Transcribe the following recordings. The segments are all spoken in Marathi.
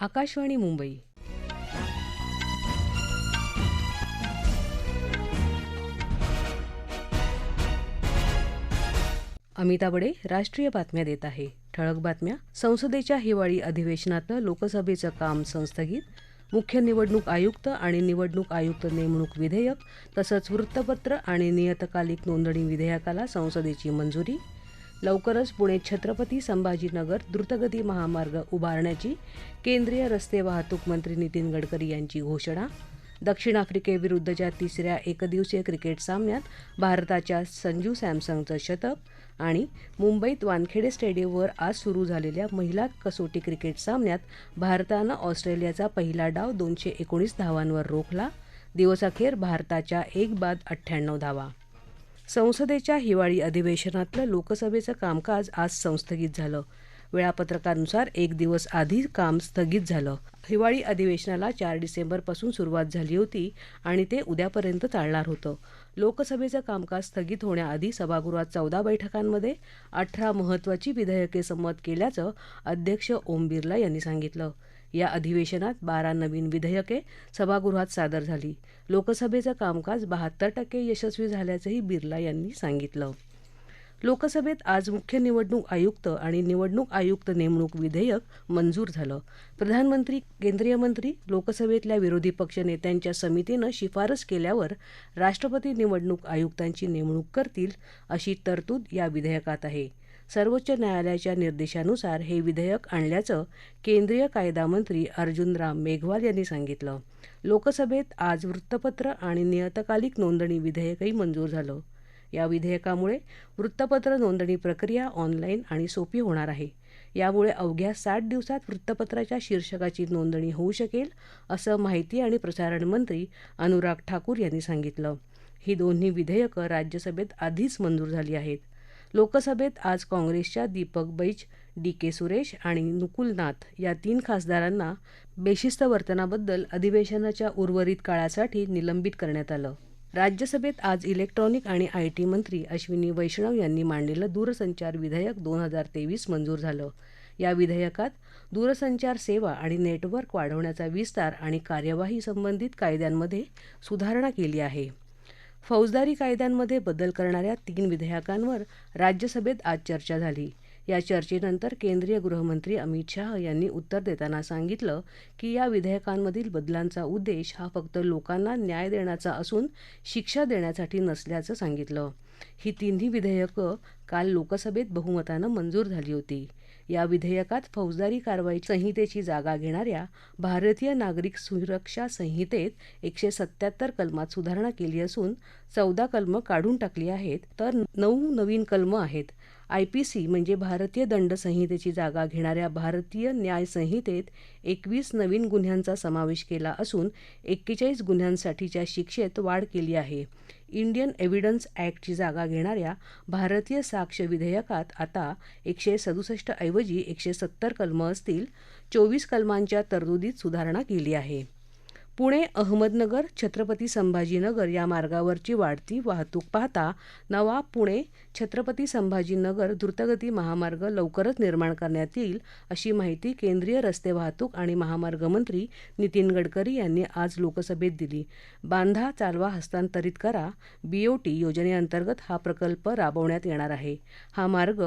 आकाशवाणी मुंबई. अमिता बडे राष्ट्रीय बातम्या देत आहे. ठळक बातम्या. संसदेच्या हिवाळी अधिवेशनातलं लोकसभेचं काम संस्थगित. मुख्य निवडणूक आयुक्त आणि निवडणूक आयुक्त नेमणूक विधेयक तसंच वृत्तपत्र आणि नियतकालिक नोंदणी विधेयकाला संसदेची मंजुरी. लवकरच पुणे छत्रपती संभाजीनगर द्रुतगती महामार्ग उभारण्याची केंद्रीय रस्ते वाहतूक मंत्री नितीन गडकरी यांची घोषणा दक्षिण आफ्रिकेविरुद्धच्या तिसऱ्या एकदिवसीय क्रिकेट सामन्यात भारताच्या संजू सॅमसंगचं शतक आणि मुंबईत वानखेडे स्टेडियमवर आज सुरू झालेल्या महिला कसोटी क्रिकेट सामन्यात भारतानं ऑस्ट्रेलियाचा पहिला डाव दोनशे एकोणीस धावांवर रोखला. दिवसाखेर भारताच्या एक बाद अठ्ठ्याण्णव धावा. संसदेच्या हिवाळी अधिवेशनातलं लोकसभेचं कामकाज आज संस्थगित झालं. वेळापत्रकानुसार एक दिवस आधी काम स्थगित झालं. हिवाळी अधिवेशनाला चार डिसेंबरपासून सुरुवात झाली होती आणि ते उद्यापर्यंत चालणार होतं. लोकसभेचं कामकाज स्थगित होण्याआधी सभागृहात चौदा बैठकांमध्ये अठरा महत्त्वाची विधेयके संमत केल्याचं अध्यक्ष ओम बिर्ला यांनी सांगितलं. या अधिवेशनात बारा नवीन विधेयके सभागृहात सादर झाली. लोकसभेचं कामकाज बहात्तर टक्के यशस्वी झाल्याचंही बिर्ला यांनी सांगितलं. लोकसभेत आज मुख्य निवडणूक आयुक्त आणि निवडणूक आयुक्त नेमणूक विधेयक मंजूर झालं. प्रधानमंत्री केंद्रीय मंत्री लोकसभेतल्या विरोधी पक्ष नेत्यांच्या समितीनं शिफारस केल्यावर राष्ट्रपती निवडणूक आयुक्तांची नेमणूक करतील अशी तरतूद या विधेयकात आहे. सर्वोच्च न्यायालयाच्या निर्देशानुसार हे विधेयक आणल्याचं केंद्रीय कायदा मंत्री अर्जुन राम मेघवाल यांनी सांगितलं. लोकसभेत आज वृत्तपत्र आणि नियतकालिक नोंदणी विधेयकही मंजूर झालं. या विधेयकामुळे वृत्तपत्र नोंदणी प्रक्रिया ऑनलाईन आणि सोपी होणार आहे. यामुळे अवघ्या साठ दिवसात वृत्तपत्राच्या शीर्षकाची नोंदणी होऊ शकेल असं माहिती आणि प्रसारण मंत्री अनुराग ठाकूर यांनी सांगितलं. ही दोन्ही विधेयकं राज्यसभेत आधीच मंजूर झाली आहेत. लोकसभेत आज काँग्रेसच्या दीपक बैज डी के सुरेश आणि नुकुल नाथ या तीन खासदारांना बेशिस्त वर्तनाबद्दल अधिवेशनाच्या उर्वरित काळासाठी निलंबित करण्यात आलं. राज्यसभेत आज इलेक्ट्रॉनिक आणि आय टी मंत्री अश्विनी वैष्णव यांनी मांडलेलं दूरसंचार विधेयक दोन हजार तेवीस मंजूर झालं. या विधेयकात दूरसंचार सेवा आणि नेटवर्क वाढवण्याचा विस्तार आणि कार्यवाही संबंधित कायद्यांमध्ये सुधारणा केली आहे. फौजदारी कायद्यांमध्ये बदल करणाऱ्या तीन विधेयकांवर राज्यसभेत आज चर्चा झाली. या चर्चेनंतर केंद्रीय गृहमंत्री अमित शाह यांनी उत्तर देताना सांगितलं की या विधेयकांमधील बदलांचा उद्देश हा फक्त लोकांना न्याय देण्याचा असून शिक्षा देण्यासाठी नसल्याचं सांगितलं. ही तिन्ही विधेयकं काल लोकसभेत बहुमतानं मंजूर झाली होती. या विधेयकात फौजदारी कारवाई संहितेची जागा घेणाऱ्या भारतीय नागरिक सुरक्षा संहितेत एकशे सत्याहत्तर कलमात सुधारणा केली असून चौदा कलमं काढून टाकली आहेत. तर नऊ नवीन कलमं आहेत. आयपीसी म्हणजे भारतीय दंड संहितेची जागा घेणाऱ्या भारतीय न्याय संहितेत एकवीस नवीन गुन्ह्यांचा समावेश केला असून एक्केचाळीस गुन्ह्यांसाठीच्या शिक्षेत वाढ केली आहे. इंडियन एव्हिडन्स ॲक्टची जागा घेणाऱ्या भारतीय साक्ष विधेयकात आता एकशे सदुसष्ट ऐवजी एकशे सत्तर कलमं असतील. चोवीस कलमांच्या तरतुदीत सुधारणा केली आहे. पुणे अहमदनगर छत्रपती संभाजीनगर या मार्गावरची वाढती वाहतूक पाहता नवा पुणे छत्रपती संभाजीनगर द्रुतगती महामार्ग लवकरच निर्माण करण्यात येईल अशी माहिती केंद्रीय रस्ते वाहतूक आणि महामार्ग मंत्री नितीन गडकरी यांनी आज लोकसभेत दिली. बांधा चालवा हस्तांतरित करा बीओटी योजनेअंतर्गत हा प्रकल्प राबवण्यात येणार आहे. हा मार्ग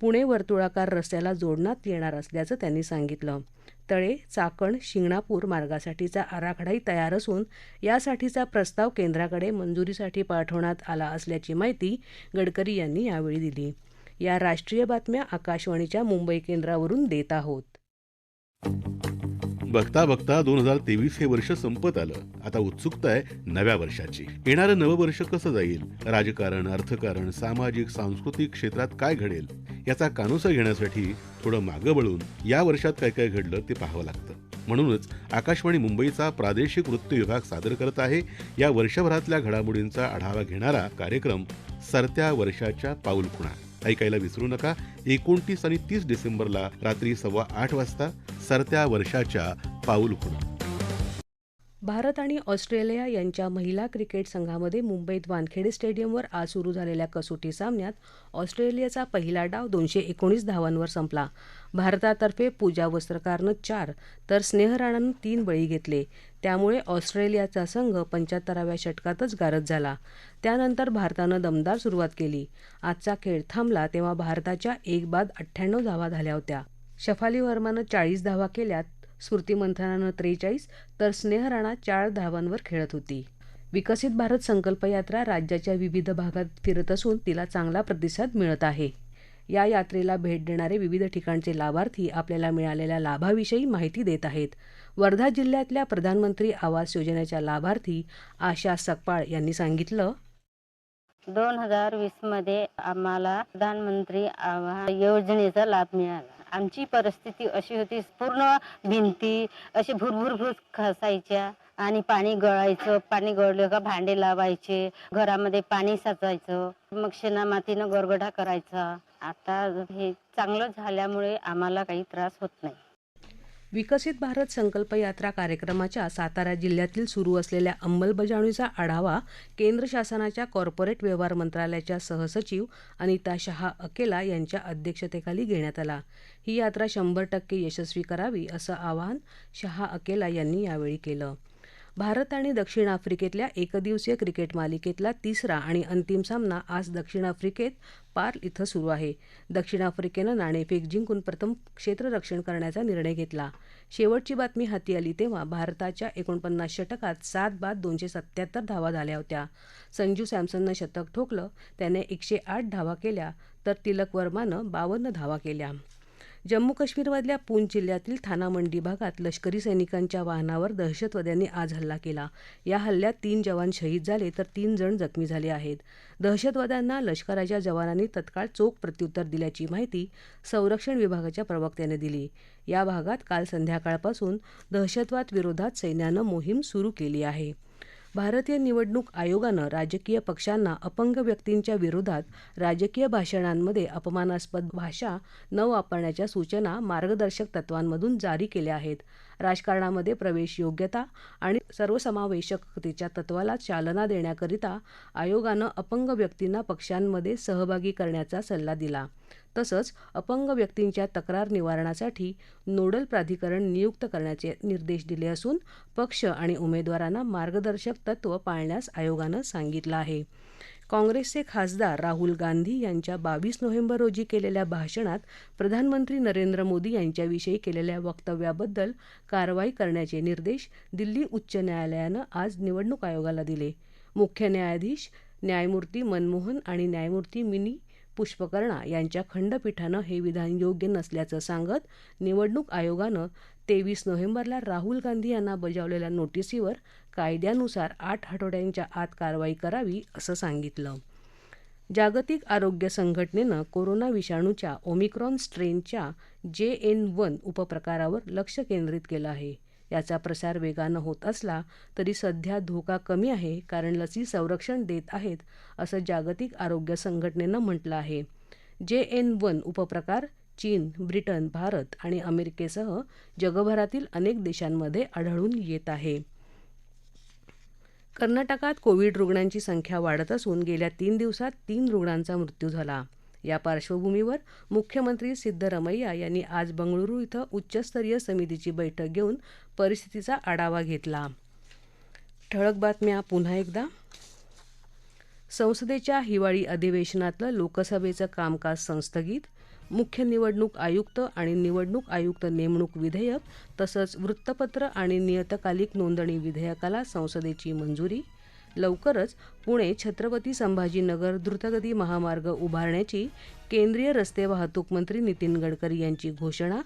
पुणे वर्तुळाकार रस्त्याला जोडण्यात येणार असल्याचं त्यांनी सांगितलं. तळे चाकण शिंगणापूर मार्गासाठीचा आराखडाही तयार असून यासाठीचा प्रस्ताव केंद्राकडे मंजुरीसाठी पाठवण्यात आला असल्याची माहिती गडकरी यांनी यावेळी दिली. या राष्ट्रीय बातम्या आकाशवाणीच्या मुंबई केंद्रावरून देत आहोत. बघता बघता दोन हजार तेवीस हे वर्ष संपत आलं. आता उत्सुकता आहे नव्या वर्षाची. येणारं नवं वर्ष कसं जाईल? राजकारण अर्थकारण सामाजिक सांस्कृतिक क्षेत्रात काय घडेल? याचा कानोसा घेण्यासाठी थोडं मागं वळून या वर्षात काय काय घडलं ते पाहावं लागतं. म्हणूनच आकाशवाणी मुंबईचा प्रादेशिक वृत्त विभाग सादर करत आहे. या वर्षभरातल्या घडामोडींचा आढावा घेणारा कार्यक्रम सरत्या वर्षाच्या पाऊलखुणा. ऐकायला विसरू नका. एकोणतीस आणि तीस डिसेंबरला रात्री सव्वा आठ वाजता सरत्या वर्षाच्या पाऊलखुणा भारत आणि ऑस्ट्रेलिया यांच्या महिला क्रिकेट संघामध्ये मुंबईत वानखेडे स्टेडियमवर आज सुरू झालेल्या कसोटी सामन्यात ऑस्ट्रेलियाचा पहिला डाव दोनशे एकोणीस धावांवर संपला. भारतातर्फे पूजा वस्त्रकारनं चार तर स्नेह राणानं तीन बळी घेतले. त्यामुळे ऑस्ट्रेलियाचा संघ पंच्याहत्तराव्या षटकातच गारद झाला. त्यानंतर भारतानं दमदार सुरुवात केली. आजचा खेळ थांबला तेव्हा भारताच्या एक बाद अठ्ठ्याण्णव धावा झाल्या होत्या. शफाली वर्मानं चाळीस धावा केल्यात. स्मृती मंथनानं त्रेचाळीस तर स्नेह राणा चार धावांवर खेळत होती. विकसित भारत संकल्प यात्रा राज्याच्या विविध भागात फिरत असून तिला चांगला प्रतिसाद मिळत आहे. या यात्रेला भेट देणारे विविध ठिकाणचे लाभार्थी आपल्याला मिळालेल्या लाभाविषयी माहिती देत आहेत. वर्धा जिल्ह्यातल्या प्रधानमंत्री आवास योजनेच्या लाभार्थी आशा सकपाळ यांनी सांगितलं. दोन हजार वीसमध्ये आम्हाला प्रधानमंत्री आवास योजनेचा लाभ मिळाला. आमची परिस्थिती अशी होती पूर्ण भिंती अशी भुरभुर खसायच्या आणि पाणी गळायचं पाणी गळलं का भांडे लावायचे घरामध्ये पाणी साचायचं मग शेणा मातीनं गरगडा करायचा. आता हे चांगलं झाल्यामुळे आम्हाला काही त्रास होत नाही. विकसित भारत संकल्प यात्रा कार्यक्रमाच्या सातारा जिल्ह्यातील सुरू असलेल्या अंमलबजावणीचा आढावा केंद्र शासनाच्या कॉर्पोरेट व्यवहार मंत्रालयाच्या सहसचिव अनिता शहा अकेला यांच्या अध्यक्षतेखाली घेण्यात आला. ही यात्रा शंभर टक्के यशस्वी करावी असं आवाहन शहा अकेला यांनी यावेळी केलं. भारत आणि दक्षिण आफ्रिकेतल्या एकदिवसीय क्रिकेट मालिकेतला तिसरा आणि अंतिम सामना आज दक्षिण आफ्रिकेत पार्ल इथं सुरू आहे. दक्षिण आफ्रिकेनं नाणेफेक जिंकून प्रथम क्षेत्ररक्षण करण्याचा निर्णय घेतला. शेवटची बातमी हाती आली तेव्हा भारताच्या एकोणपन्नास षटकात सात बाद दोनशे सत्याहत्तर धावा झाल्या होत्या. संजू सॅमसननं शतक ठोकलं त्याने एकशे आठ धावा केल्या तर तिलक वर्मानं बावन्न धावा केल्या. जम्मू काश्मीरमधल्या पूंछ जिल्ह्यातील थाना मंडी भागात लष्करी सैनिकांच्या वाहनावर दहशतवाद्यांनी आज हल्ला केला. या हल्ल्यात तीन जवान शहीद झाले तर तीन जण जखमी झाले आहेत. दहशतवाद्यांना लष्कराच्या जवानांनी तत्काळ चोख प्रत्युत्तर दिल्याची माहिती संरक्षण विभागाच्या प्रवक्त्याने दिली. या भागात काल संध्याकाळपासून दहशतवाद विरोधात सैन्यानं मोहीम सुरू केली आहे. भारतीय निवडणूक आयोगानं राजकीय पक्षांना अपंग व्यक्तींच्या विरोधात राजकीय भाषणांमध्ये अपमानास्पद भाषा न वापरण्याच्या सूचना मार्गदर्शक तत्वांमधून जारी केल्या आहेत. राजकारणामध्ये प्रवेश योग्यता आणि सर्वसमावेशकतेच्या तत्वाला चालना देण्याकरिता आयोगानं अपंग व्यक्तींना पक्षांमध्ये सहभागी करण्याचा सल्ला दिला. तसंच अपंग व्यक्तींच्या तक्रार निवारणासाठी नोडल प्राधिकरण नियुक्त करण्याचे निर्देश दिले असून पक्ष आणि उमेदवारांना मार्गदर्शक तत्व पाळण्यास आयोगानं सांगितलं आहे. काँग्रेसचे खासदार राहुल गांधी यांच्या बावीस नोव्हेंबर रोजी केलेल्या भाषणात प्रधानमंत्री नरेंद्र मोदी यांच्याविषयी केलेल्या वक्तव्याबद्दल कारवाई करण्याचे निर्देश दिल्ली उच्च न्यायालयानं आज निवडणूक आयोगाला दिले. मुख्य न्यायाधीश न्यायमूर्ती मनमोहन आणि न्यायमूर्ती मिनी पुष्पकर्णा यांच्या खंडपीठानं हे विधान योग्य नसल्याचं सांगत निवडणूक आयोगानं तेवीस नोव्हेंबरला राहुल गांधी यांना बजावलेल्या नोटिसीवर कायद्यानुसार आठ आठवड्यांच्या आत कारवाई करावी असं सांगितलं. जागतिक आरोग्य संघटनेनं कोरोना विषाणूच्या ओमिक्रॉन स्ट्रेनच्या जे एन वन उपप्रकारावर लक्ष केंद्रित केलं आहे. याचा प्रसार वेगानं होत असला तरी सध्या धोका कमी आहे कारण लसी संरक्षण देत आहेत असं जागतिक आरोग्य संघटनेनं म्हटलं आहे. जे एन वन उपप्रकार चीन ब्रिटन भारत आणि अमेरिकेसह जगभरातील अनेक देशांमध्ये आढळून येत आहे. कर्नाटकात कोविड रुग्णांची संख्या वाढत असून गेल्या तीन दिवसात तीन रुग्णांचा मृत्यू झाला. या पार्श्वभूमीवर मुख्यमंत्री सिद्धरमैया यांनी आज बंगळुरू इथं उच्चस्तरीय समितीची बैठक घेऊन परिस्थितीचा आढावा घेतला. ठळक बातम्या पुन्हा एकदा. संसदेच्या हिवाळी अधिवेशनातलं लोकसभेचं कामकाज संस्थगित मुख्य निवडणूक आयुक्त आणि निवडणूक आयुक्त नेमणूक विधेयक तसंच वृत्तपत्र आणि नियतकालिक नोंदणी विधेयकाला संसदेची मंजुरी. लवकरच पुणे छत्रपती संभाजीनगर द्रुतगती महामार्ग उभारण्याची केंद्रीय रस्ते वाहतूक मंत्री नितीन गडकरी यांची घोषणा.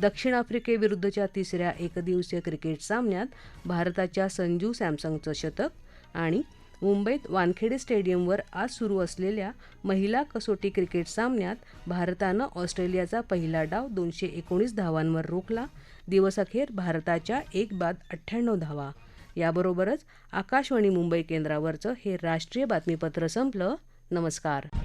दक्षिण आफ्रिकेविरुद्धच्या तिसऱ्या एकदिवसीय क्रिकेट सामन्यात भारताच्या संजू सॅमसंगचं शतक आणि मुंबईत वानखेडे स्टेडियमवर आज सुरू असलेल्या महिला कसोटी क्रिकेट सामन्यात भारतानं ऑस्ट्रेलियाचा पहिला डाव दोनशे एकोणीस धावांवर रोखला. दिवसअखेर भारताच्या एक बाद अठ्ठ्याण्णव धावा. याबरोबरच आकाशवाणी मुंबई केंद्रावरचं हे राष्ट्रीय बातमीपत्र संपलं. नमस्कार.